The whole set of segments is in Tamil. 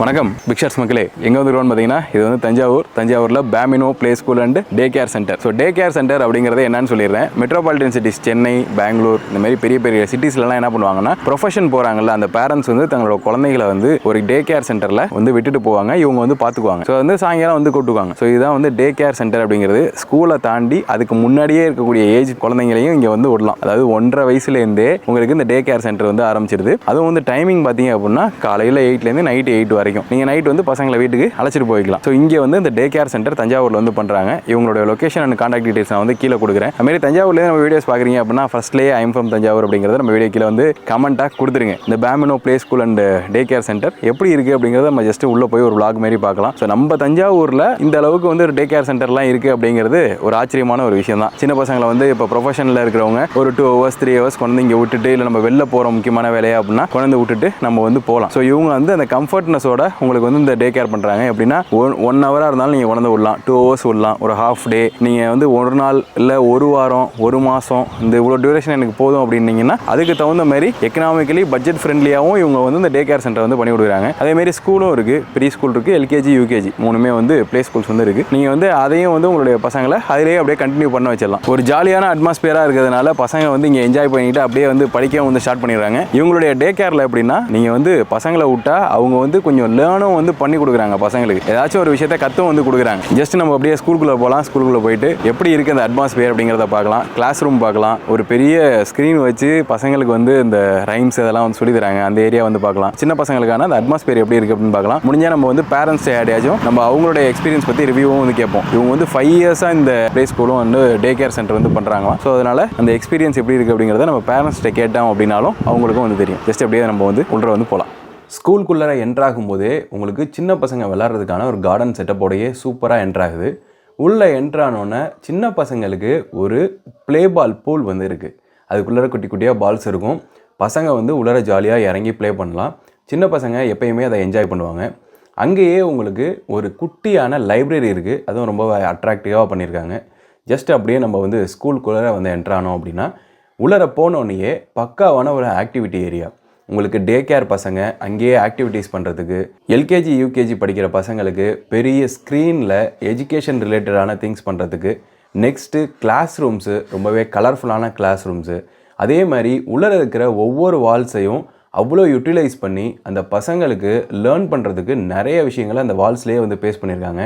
வணக்கம். பிக்சர்ஸ் மக்களே எங்கே வந்துருவோம்னு பார்த்தீங்கன்னா இது வந்து தஞ்சாவூர். தஞ்சாவூரில் Bambino play school and day care center so day care center அப்படிங்கிறது என்னன்னு சொல்லிடுறேன். மெட்ரோபாலிட்டன் சிட்டிஸ் சென்னை பெங்களூர் இந்த மாதிரி பெரிய பெரிய சிட்டிஸ்லலாம் என்ன பண்ணுவாங்கன்னா ப்ரொஃபஷன் போகிறாங்கல்ல அந்த பேரண்ட்ஸ் வந்து தங்களோட குழந்தைகளை வந்து ஒரு டே கேர் சென்டரில் வந்து விட்டுட்டு போவாங்க. இவங்க வந்து பார்த்துக்குவாங்க. ஸோ வந்து சாயங்காலம் வந்து கூட்டுக்குவாங்க ஸோ இதுதான் வந்து டே கேர் சென்டர் அப்படிங்கிறது. ஸ்கூலை தாண்டி அதுக்கு முன்னாடியே இருக்கக்கூடிய ஏஜ் குழந்தைங்களையும் இங்கே வந்து விடலாம். அதாவது ஒன்றரை வயசுலேருந்தே உங்களுக்கு இந்த டே கேர் சென்டர் வந்து ஆரம்பிச்சிருது. அதுவும் வந்து டைமிங் பார்த்தீங்க அப்படின்னா காலையில் எயிட்லேருந்து நைட் எயிட் வரைக்கும் நீங்கள் நைட் வந்து பசங்களை வீட்டுக்கு அழைச்சிட்டு போய்க்கலாம். ஸோ இங்கே வந்து இந்த டே கேர் சென்டர் தஞ்சாவூரில் வந்து பண்ணுறாங்க இவங்களோட லொகேஷன் அண்ட் காண்டாக்ட் டீடைல்ஸ் நான் வந்து கீழே கொடுக்குறேன். அதுமாரி தஞ்சாவூர்லேயே நம்ம வீடியோஸ் பார்க்குறீங்க அப்படின்னா ஃபர்ஸ்ட்லேயே ஐம் ஃப்ரம் தஞ்சாவூர் அப்படிங்கிறத நம்ம வீடியோ கீழே வந்து கமெண்ட்டாக கொடுத்துருங்க. இந்த Bambino play school and day care center எப்படி இருக்குது அப்படிங்கிறத நம்ம ஜஸ்ட் உள்ளே போய் ஒரு விளாக் மாதிரி பார்க்கலாம். ஸோ நம்ம தஞ்சாவூரில் இந்த அளவுக்கு வந்து ஒரு டே கேர் சென்டர்லாம் இருக்குது அப்படிங்கிறது ஒரு ஆச்சரியமான ஒரு விஷயம் தான். சின்ன பசங்களை வந்து இப்போ ப்ரொஃபஷனில் இருக்கிறவங்க ஒரு டூ ஹவர்ஸ் த்ரீ ஹவர்ஸ் கொண்டு இங்கே விட்டுட்டு இல்லை நம்ம வெளில போகிற முக்கியமான வேலையா அப்படின்னா கொண்டு விட்டுட்டு நம்ம வந்து போகலாம். ஸோ இவங்க வந்து அந்த கம்ஃபர்ட்னஸோட உங்களுக்கு வந்து இந்த டே கேர் பண்ணுறாங்க எப்படின்னா ஒன் ஒன் ஹவராக இருந்தாலும் நீங்கள் உணர்ந்து விடலாம். டூ ஹவர்ஸ் விடலாம். ஒரு ஹாஃப் டே நீங்கள் வந்து ஒரு நாள் இல்லை ஒரு வாரம் ஒரு மாதம் இந்த இவ்வளோ டியூரேஷன் எனக்கு போதும் அப்படின்னீங்கன்னா அதுக்கு தகுந்த மாதிரி எக்கனாமிக்கலி பட்ஜெட் ஃப்ரெண்ட்லியாகவும் இவங்க வந்து இந்த டே கேர் சென்டர் வந்து பண்ணி கொடுக்குறாங்க. அதேமாரி ஸ்கூலும் இருக்குது ப்ரீ ஸ்கூல் இருக்குது எல்கேஜி யூகேஜி மூணுமே வந்து ப்ளே ஸ்கூல்ஸ் வந்து இருக்குது நீங்கள் வந்து அதையும் வந்து உங்களுடைய பசங்களை அதிலேயே அப்படியே கண்டினியூ பண்ண வச்சிடலாம். ஒரு ஜாலியான அட்மாஸ்பியராக இருக்கிறதுனால பசங்க வந்து இங்கே என்ஜாய் பண்ணிட்டு அப்படியே வந்து படிக்கவும் வந்து ஸ்டார்ட் பண்ணிடுறாங்க. இவங்களுடைய டே கேரில் எப்படின்னா நீங்கள் வந்து பசங்களை விட்டா அவங்க வந்து கொஞ்சம் லேர்னும் வந்து பண்ணி கொடுக்குறாங்க பசங்களுக்கு. ஏதாச்சும் ஒரு விஷயத்த கத்தும் வந்து கொடுக்குறாங்க. ஜஸ்ட் நம்ம அப்படியே ஸ்கூலுக்குள்ளே போகலாம் ஸ்கூலுக்குள்ளே போயிட்டு எப்படி இருக்குது அந்த அட்மாஸ்பியர் அப்படிங்கிறத பார்க்கலாம். கிளாஸ் ரூம் பார்க்கலாம். ஒரு பெரிய ஸ்க்ரீன் வச்சு பசங்களுக்கு வந்து இந்த ரைம்ஸ் இதெல்லாம் வந்து சொல்லி தராங்க. அந்த ஏரியா வந்து பார்க்கலாம். சின்ன பசங்களுக்கான அந்த அட்மாஸ்பியர் எப்படி இருக்குது அப்படின்னு பார்க்கலாம். முடிஞ்சால் நம்ம வந்து பேரண்ட்ஸ் யாரையாச்சும் நம்ம அவங்களோட எக்ஸ்பீரியன்ஸ் பற்றி ரிவ்யூவும் வந்து கேட்போம். இவங்க வந்து ஃபைவ் இயர்ஸாக இந்த ப்ளே ஸ்கூலும் வந்து டே கேர் சென்டர் வந்து பண்ணுறாங்களாம் ஸோ அதனால் அந்த எக்ஸ்பீரியன்ஸ் எப்படி இருக்குது அப்படிங்கிறத நம்ம பேரண்ட்ஸ்கிட்ட கேட்டோம் அப்படின்னாலும் அவங்களுக்கும் வந்து தெரியும். ஜஸ்ட் அப்படியே நம்ம வந்து உள்ள வந்து போகலாம் ஸ்கூலுக்குள்ளே என்ட்ராகும் போதே உங்களுக்கு சின்ன பசங்க விளாட்றதுக்கான ஒரு கார்டன் செட்டப்போடையே சூப்பராக என்ட்ராகுது. உள்ளே என்ட்ரானோன்னே சின்ன பசங்களுக்கு ஒரு ப்ளே பால் பூல் வந்து இருக்குது அதுக்குள்ளே குட்டி குட்டியாக பால்ஸ் இருக்கும். பசங்க வந்து உள்ளர ஜாலியாக இறங்கி ப்ளே பண்ணலாம். சின்ன பசங்க எப்பயுமே அதை என்ஜாய் பண்ணுவாங்க. அங்கேயே உங்களுக்கு ஒரு குட்டியான லைப்ரரி இருக்குது அதுவும் ரொம்ப அட்ராக்டிவாக பண்ணியிருக்காங்க. ஜஸ்ட் அப்படியே நம்ம வந்து ஸ்கூலுக்குள்ளே வந்து என்ட்ரானோம் அப்படின்னா உள்ளர போனோடனேயே பக்காவான ஒரு ஆக்டிவிட்டி ஏரியா உங்களுக்கு டே கேர் பசங்க அங்கேயே ஆக்டிவிட்டீஸ் பண்ணுறதுக்கு எல்கேஜி யூகேஜி படிக்கிற பசங்களுக்கு பெரிய ஸ்க்ரீனில் எஜுகேஷன் ரிலேட்டடான திங்ஸ் பண்ணுறதுக்கு நெக்ஸ்ட்டு கிளாஸ் ரூம்ஸு ரொம்பவே கலர்ஃபுல்லான கிளாஸ் ரூம்ஸு அதே மாதிரி உள்ளே இருக்கிற ஒவ்வொரு வால்ஸையும் அவ்வளோ யூட்டிலைஸ் பண்ணி அந்த பசங்களுக்கு லேர்ன் பண்ணுறதுக்கு நிறைய விஷயங்களை அந்த வால்ஸ்லேயே வந்து பேஸ் பண்ணியிருக்காங்க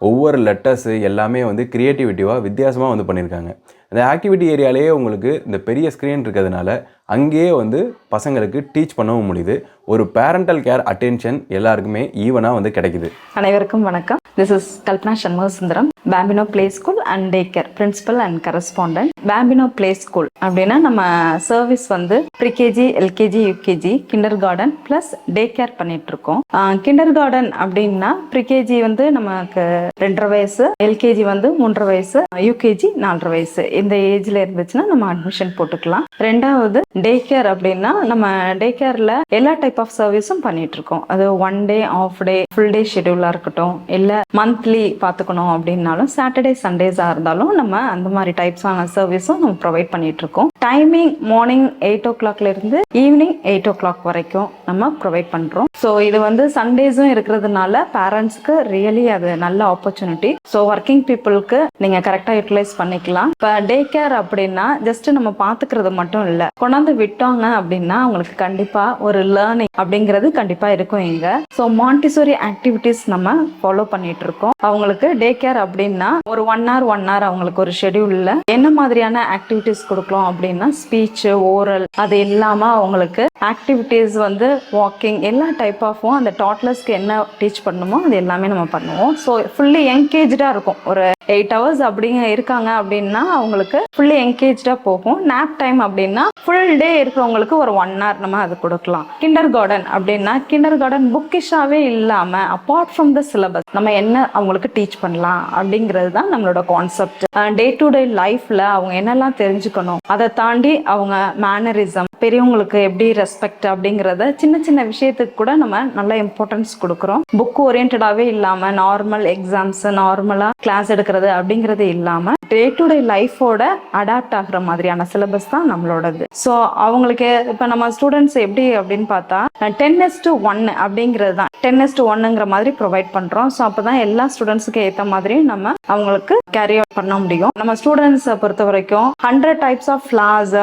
ஒவ்வொரு லெட்டர்ஸு எல்லாமே வந்து க்ரியேட்டிவிட்டிவாக வித்தியாசமாக வந்து பண்ணியிருக்காங்க அந்த ஆக்டிவிட்டி ஏரியாலேயே உங்களுக்கு இந்த பெரிய ஸ்க்ரீன் இருக்கிறதுனால அங்கேயே வந்து பசங்களுக்கு டீச் பண்ணவும் முடியுது. ஒரு பேரண்டல் கேர் அட்டென்ஷன் எல்லாருக்குமே ஈவனாக வந்து கிடைக்குது. அனைவருக்கும் வணக்கம். This is Kalpana Shanmuga Sundaram Bambino play school and day care principal and correspondent Bambino play school அப்படின்னா நம்ம சர்வீஸ் வந்து pre KG LKG UKG kindergarten plus day care பண்ணிட்டு இருக்கோம் கிண்டர் கார்டன் அப்படின்னா ப்ரிகேஜி வந்து நமக்கு ரெண்டரை வயசு எல்கேஜி வந்து மூன்றரை வயசு யூகேஜி நாலரை வயசு. இந்த ஏஜ்ல இருந்துச்சுன்னா நம்ம அட்மிஷன் போட்டுக்கலாம். ரெண்டாவது டே கேர் அப்படின்னா நம்ம டே கேர்ல எல்லா டைப் ஆஃப் சர்வீஸும் பண்ணிட்டு இருக்கோம் அது one day half day full day ஷெடியூலா இருக்கட்டும் இல்ல மந்த்லி பாத்துக்கணும் அப்படின்னாலும் சாட்டர்டே சண்டேஸா இருந்தாலும் நம்ம அந்த மாதிரி டைப்ஸான சர்வீஸும் நம்ம ப்ரொவைட் பண்ணிட்டு இருக்கோம் டைமிங் மார்னிங் எயிட் ஓ கிளாக்ல இருந்து ஈவினிங் எயிட் ஓ கிளாக் வரைக்கும் நம்ம ப்ரொவைட் பண்றோம். ஸோ இது வந்து சண்டேஸும் இருக்கிறதுனால பேரண்ட்ஸ்க்கு ரியலி அது நல்ல ஆப்பர்ச்சுனிட்டி ஸோ ஒர்க்கிங் பீப்புளுக்கு நீங்க கரெக்டா யூட்டிலைஸ் பண்ணிக்கலாம். இப்போ டே கேர் அப்படின்னா ஜஸ்ட் நம்ம பாத்துக்கிறது மட்டும் இல்லை கொண்டாந்து விட்டோங்க அப்படின்னா அவங்களுக்கு கண்டிப்பாக ஒரு லேர்னிங் அப்படிங்கிறது கண்டிப்பாக இருக்கும் இங்கே. ஸோ மாண்டிசோரி ஆக்டிவிட்டீஸ் நம்ம ஃபாலோ பண்ணிட்டு இருக்கோம். அவங்களுக்கு டே கேர் அப்படின்னா ஒரு ஒன் ஹவர் ஒன் ஹவர் அவங்களுக்கு ஒரு ஷெடியூலில் என்ன மாதிரியான ஆக்டிவிட்டிஸ் கொடுக்கலாம் அப்படின்னா ஸ்பீச் ஓரல் அது இல்லாமல் அவங்களுக்கு ஆக்டிவிட்டீஸ் வந்து வாக்கிங் எல்லா டைப் ஆஃபும் அந்த டாட்லர்ஸ்க்கு என்ன டீச் பண்ணணுமோ அது எல்லாமே நம்ம பண்ணுவோம். ஸோ ஃபுல்லி என்கேஜாக இருக்கும். ஒரு எயிட் ஹவர்ஸ் அப்படிங்க இருக்காங்க அப்படின்னா அவங்களுக்கு ஃபுல்லி என்கேஜாக போகும். நாப் டைம் அப்படின்னா ஃபுல் டே இருக்கிறவங்களுக்கு ஒரு ஒன் ஹவர் நம்ம அது கொடுக்கலாம். கிண்டர் கார்டன் அப்படின்னா கிண்டர் கார்டன் புக்கிஷாகவே இல்லாமல் அப்பார்ட் ஃப்ரம் த சிலபஸ் நம்ம என்ன அவங்களுக்கு டீச் பண்ணலாம் அப்படிங்கிறது தான் நம்மளோட கான்செப்ட் டே டு டே லைஃப்பில் அவங்க என்னெல்லாம் தெரிஞ்சுக்கணும் அதை தாண்டி அவங்க மேனரிசம் பெரியவங்களுக்கு எப்படி ரெஸ்பெக்ட் அப்படிங்கிறத சின்ன சின்ன விஷயத்துக்கு கூட நம்ம நல்ல இம்பார்ட்டன்ஸ் கொடுக்குறோம். புக் ஓரியன்டாகவே இல்லாமல் நார்மல் எக்ஸாம்ஸ் நார்மலாக கிளாஸ் எடுக்கிற பண்றது அப்படிங்கிறது இல்லாம டே டு டே லைஃபோட அடாப்ட் ஆகுற மாதிரியான சிலபஸ் தான் நம்மளோடது. ஸோ அவங்களுக்கு இப்போ நம்ம ஸ்டூடெண்ட்ஸ் எப்படி அப்படின்னு பார்த்தா டென் எஸ் டு ஒன் அப்படிங்கிறது தான். டென் எஸ் டு ஒன்னுங்கிற மாதிரி ப்ரொவைட் பண்றோம். ஸோ அப்பதான் எல்லா ஸ்டூடெண்ட்ஸுக்கு ஏற்ற மாதிரி நம்ம அவங்களுக்கு கேரியர் பண்ண முடியும். நம்ம ஸ்டூடெண்ட்ஸை பொறுத்த வரைக்கும் hundred types of flowers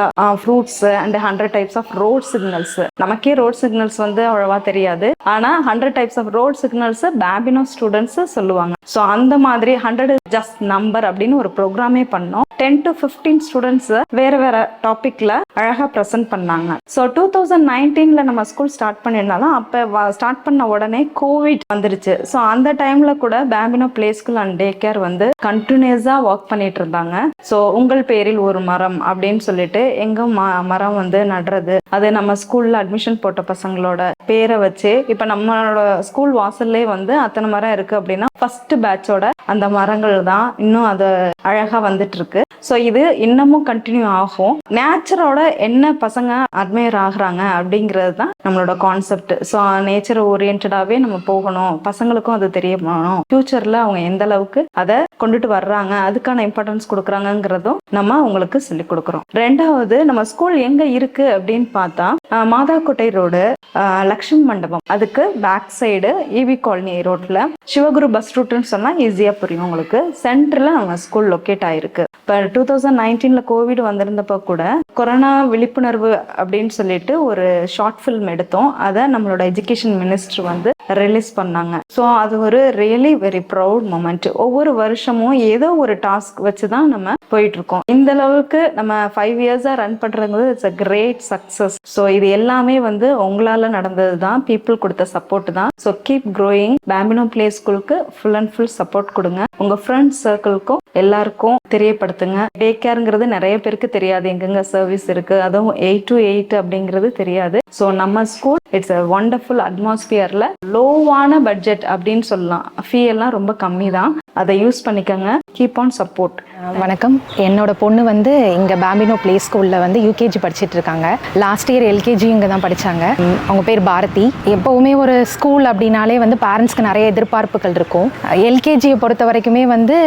fruits and hundred types of road signals நமக்கே ரோட் சிக்னல்ஸ் வந்து அவ்வளவா தெரியாது. ஆனா hundred types of road signals Bambino students சொல்லுவாங்க. ஸோ அந்த மாதிரி ஹண்ட்ரட் ஜஸ்ட் நம்பர் அப்படின்னு ஒரு ப்ரோக்ராமே பண்ணோம். டென் டு ஃபிஃப்டீன் ஸ்டூடெண்ட்ஸ் வேற வேற டாபிக்ல அழகாக ப்ரெசென்ட் பண்ணாங்க. ஸோ டூ தௌசண்ட் நைன்டீனில் நம்ம ஸ்கூல் ஸ்டார்ட் பண்ணியிருந்தாலும் அப்போ ஸ்டார்ட் பண்ண உடனே கோவிட் வந்துருச்சு. ஸோ அந்த டைமில் கூட Bambino play school and day care வந்து கண்டினியூஸாக ஒர்க் பண்ணிட்டு இருந்தாங்க. ஸோ உங்கள் பேரில் ஒரு மரம் அப்படின்னு சொல்லிட்டு எங்கே ம- மரம் வந்து நடுறது அது நம்ம ஸ்கூலில் அட்மிஷன் போட்ட பசங்களோட பேரை வச்சு இப்போ நம்மளோட ஸ்கூல் வாசல்லே வந்து அத்தனை மரம் இருக்குது அப்படின்னா ஃபர்ஸ்ட் பேட்சோட அந்த மரங்கள் தான் இன்னும் அது அழகாக வந்துட்டு இருக்கு. ஸோ இது இன்னமும் கண்டினியூ ஆகும். நேச்சரோட என்ன பசங்க அட்மையர் ஆகுறாங்க அப்படிங்கிறது தான் நம்மளோட கான்செப்ட் ஸோ நேச்சர் ஓரியன்டாவே நம்ம போகணும். பசங்களுக்கும் அது தெரிய போகணும் ஃபியூச்சர்ல அவங்க எந்த அளவுக்கு அதை கொண்டுட்டு வர்றாங்க அதுக்கான இம்பார்ட்டன்ஸ் கொடுக்குறாங்கிறதும் நம்ம அவங்களுக்கு சொல்லி கொடுக்குறோம். ரெண்டாவது நம்ம ஸ்கூல் எங்க இருக்கு அப்படின்னு பார்த்தா மாதாக்கோட்டை ரோடு லக்ஷ்மி மண்டபம். அதுக்கு பேக் சைடு இவி காலனி ரோட்ல சிவகுரு பஸ் ரூட்னு சொன்னா ஈஸியா புரியும் உங்களுக்கு. சென்டர்ல நம்ம ஸ்கூல் லொக்கேட் ஆயிருக்கு. இப்போ டூ தௌசண்ட் நைன்டீன்ல கோவிட் வந்திருந்தப்ப கூட கொரோனா விழிப்புணர்வு அப்படின்னு சொல்லிட்டு ஒரு ஷார்ட் ஃபில்ம் எடுத்தோம். அதை நம்மளோட எஜுகேஷன் மினிஸ்டர் வந்து ரிலீஸ் பண்ணாங்க. ஸோ அது ஒரு ரியலி வெரி ப்ரௌட் மூமெண்ட் ஒவ்வொரு வருஷமும் ஏதோ ஒரு டாஸ்க் வச்சு தான் நம்ம போயிட்டு இருக்கோம் இந்த அளவுக்கு நம்ம ஃபைவ் இயர்ஸா ரன் பண்ணுறது it's a great success so இது எல்லாமே வந்து உங்களால நடந்தது தான் பீப்புள் கொடுத்த சப்போர்ட் தான். So keep growing Bambino play ஸ்கூலுக்கு ஃபுல் அண்ட் ஃபுல் சப்போர்ட் கொடுங்க. உங்க ஃப்ரெண்ட்ஸ் சர்க்கிள்க்கும் எல்லாருக்கும் தெரியப்படுத்துங்க. டே கேருங்கிறது நிறைய பேருக்கு தெரியாது. எங்கெங்க சர்வீஸ் இருக்கு? அதுவும் எயிட் டு எயிட் அப்படிங்கிறது தெரியாது. ஸோ நம்ம ஸ்கூல் இட்ஸ் அ ஒண்டர்ஃபுல் அட்மாஸ்பியர்ல லோவான பட்ஜெட் அப்படின்னு சொல்லலாம். ஃபீ எல்லாம் ரொம்ப கம்மி தான் அதை யூஸ் பண்ணிக்கோங்க. கீப் ஆன் சப்போர்ட் வணக்கம். என்னோட பொண்ணு வந்து இங்கே பேம்பினோ ப்ளே ஸ்கூலில் வந்து யூகேஜி படிச்சிட்டு இருக்காங்க. லாஸ்ட் இயர் எல்கேஜி இங்கே தான் படித்தாங்க அவங்க பேர் பாரதி. எப்போவுமே ஒரு ஸ்கூல் அப்படின்னாலே வந்து பேரண்ட்ஸ்க்கு நிறைய எதிர்பார்ப்புகள் இருக்கும். எல்கேஜியை பொறுத்த வரைக்குமே வந்து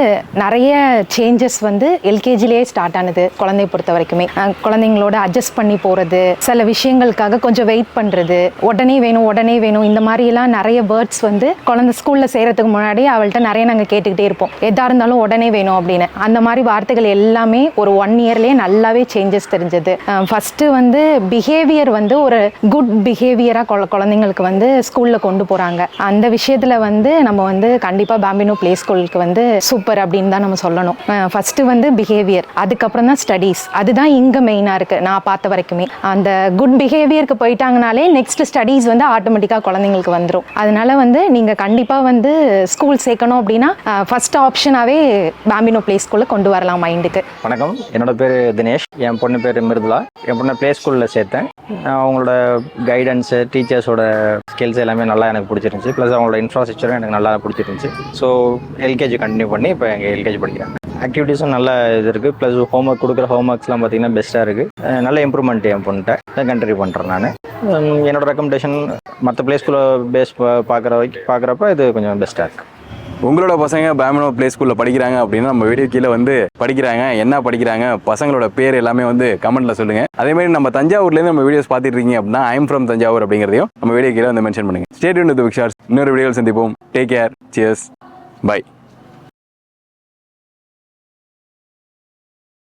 நிறைய சேஞ்சஸ் வந்து எல்கேஜிலேயே ஸ்டார்ட் ஆனது குழந்தைய பொறுத்த வரைக்குமே. குழந்தைங்களோட அட்ஜஸ்ட் பண்ணி போகிறது சில விஷயங்களுக்காக கொஞ்சம் வெயிட் பண்ணுறது உடனே வேணும் உடனே வேணும் இந்த மாதிரிலாம் நிறைய வேர்ட்ஸ் வந்து குழந்தை ஸ்கூலில் செய்கிறதுக்கு முன்னாடி அவள்கிட்ட நிறைய நாங்கள் கேட்டுக்கிட்டே இருப்போம். எதாக இருந்தாலும் உடனே வேணும் அப்படின்னு. அந்த மாதிரி வார்த்தைகள் எல்லாமே ஒரு ஒன் இயர்லேயே நல்லாவே சேஞ்சஸ் தெரிஞ்சது. ஃபஸ்ட்டு வந்து பிஹேவியர் வந்து ஒரு குட் பிஹேவியராக குழந்தைங்களுக்கு வந்து ஸ்கூலில் கொண்டு போகிறாங்க அந்த விஷயத்தில் வந்து நம்ம வந்து கண்டிப்பாக பேம்பினோ ப்ளே ஸ்கூலுக்கு வந்து சூப்பர் அப்படின்னு தான் நம்ம சொல்லணும். ஃபஸ்ட்டு வந்து பிஹேவியர் அதுக்கப்புறம் தான் ஸ்டடீஸ் அதுதான் இங்கே மெயினாக இருக்குது நான் பார்த்த வரைக்குமே. அந்த குட் பிஹேவியருக்கு போயிட்டாங்கனாலே நெக்ஸ்ட் ஸ்டடீஸ் வந்து ஆட்டோமேட்டிக்காக குழந்தைங்களுக்கு வந்துடும் அதனால வந்து நீங்கள் கண்டிப்பாக வந்து ஸ்கூல் சேர்க்கணும் அப்படின்னா ஃபர்ஸ்ட் ஆப்ஷனாகவே பேம்பினோ ப்ளே ஸ்கூலில் கொண்டு வரலாம் மைண்டுக்கு. வணக்கம். என்னோட பேர் தினேஷ். என் பொண்ணு பேர் மிருதுலா. என் பொண்ணை ப்ளே ஸ்கூலில் சேர்த்தேன். அவங்களோட கைடன்ஸு டீச்சர்ஸோட ஸ்கில்ஸ் எல்லாமே நல்லா எனக்கு பிடிச்சிருந்துச்சி. ப்ளஸ் அவங்களோட இன்ஃப்ராஸ்ட்ரக்சரும் எனக்கு நல்லா பிடிச்சிருந்துச்சி. ஸோ எல்கேஜி கண்டினியூ பண்ணி இப்போ எங்கள் எல்கேஜி படிக்கிறேன். ஆக்டிவிட்டீஸும் நல்ல இது இருக்குது ப்ளஸ் ஹோம் ஒர்க் கொடுக்குற ஹோம் ஒர்க்ஸ்லாம் பார்த்தீங்கன்னா பெஸ்ட்டாக இருக்குது நல்ல இம்ப்ரூவ்மெண்ட் என் பொண்ணுகிட்ட தான் கண்டினியூ பண்ணுறேன் நான். என்னோட ரெக்கமெண்டேஷன் மற்ற பிளேஸ்குள்ளே பேஸ் பார்க்குற பார்க்குறப்ப இது கொஞ்சம் பெஸ்ட்டாக இருக்குது உங்களோட பசங்க பேமனோ ப்ளே ஸ்கூலில் படிக்கிறாங்க அப்படின்னா நம்ம வீடியோ கீழே வந்து படிக்கிறாங்க என்ன படிக்கிறாங்க பசங்களோட பேர் எல்லாமே வந்து கமெண்ட்ல சொல்லுங்க. அதே மாதிரி நம்ம தஞ்சாவூர்லேருந்து நம்ம வீடியோஸ் பார்த்துட்டு இருக்கீங்க அப்படின்னா ஐம் ஃப்ரம் தஞ்சாவூர் அப்படிங்கிறதையும் நம்ம வீடியோ கீழே வந்து மென்ஷன் பண்ணுங்க. ஸ்டேட் விக்ஷார்ஸ் இன்னொரு வீடியோவில் சந்திப்போம். Take care cheers by